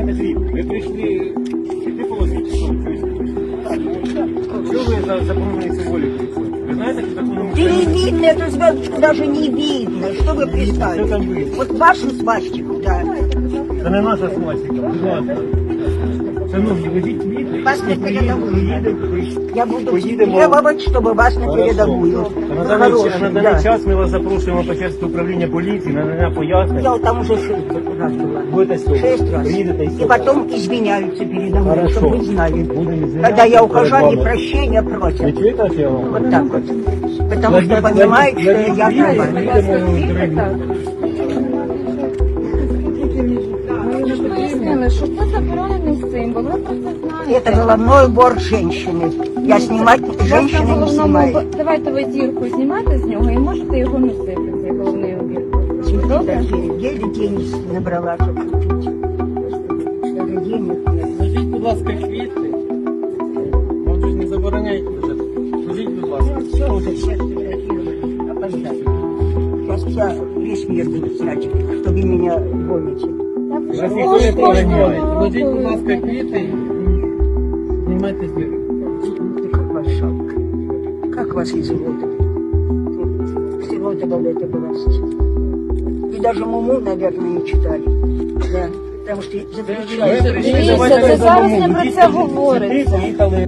це не дрібне. Ви прийшли сюди положити, що ви Чого ви заборонили символіку? Ви знаєте, що законом Да не видно, это с вас даже не видно, что вы пристали. там видно? Вот вашу свастику, да. Це не наша смасіка, будь ласка. Шановні, везіть квіти. Вас не передавали. Поїдемо. Я буду Поїдемо. требовать, чтобы вас на передовую. На даний, Хороший, на да. даний час ми вас запрошуємо по части управління поліції на надання пояснень. Я вот там уже шесть раз была. Будете сьогодні. Шесть раз. Приїдете і И сьогодні. потом извиняются передо мной, Хорошо. чтобы вы знали. Будемо извиняться Когда я ухожу, перед они вами. прощения Ви просят. чуєте, що я вам? Вот так вот. Потому что Кладіть- понимают, кладіть- что кладіть я квіти, права. ми йдемо в інтерв'ю. ж пояснили, що це заборонений символ. Ви про це знаєте. Это головной убор женщины. Я снимать Будь ласка, женщины не головному снимаю. убо- Давайте ви зірку знімайте з нього і можете його носити, цей головний убір. Добре? Еле денег набрала, чтобы купить. Даже денег нет. Скажіть, будь ласка, квіти. Вам же ж не забороняють лежати. Скажіть, будь ласка. Ну, все, уже всех фотографировали. Опоздали. Сейчас вся, весь мир будет знать, что вы меня гоните. Вас ніхто не проганяє. Скажіть, будь ласка, квіти і знімайте зірку. Ты как ваш шапка. Как вас изуродовали. Всего этого в этой власти. И даже Муму, наверное, не читали. Да. Потому что запрещают. Дивіться, це зараз не про це говориться. Поїхали.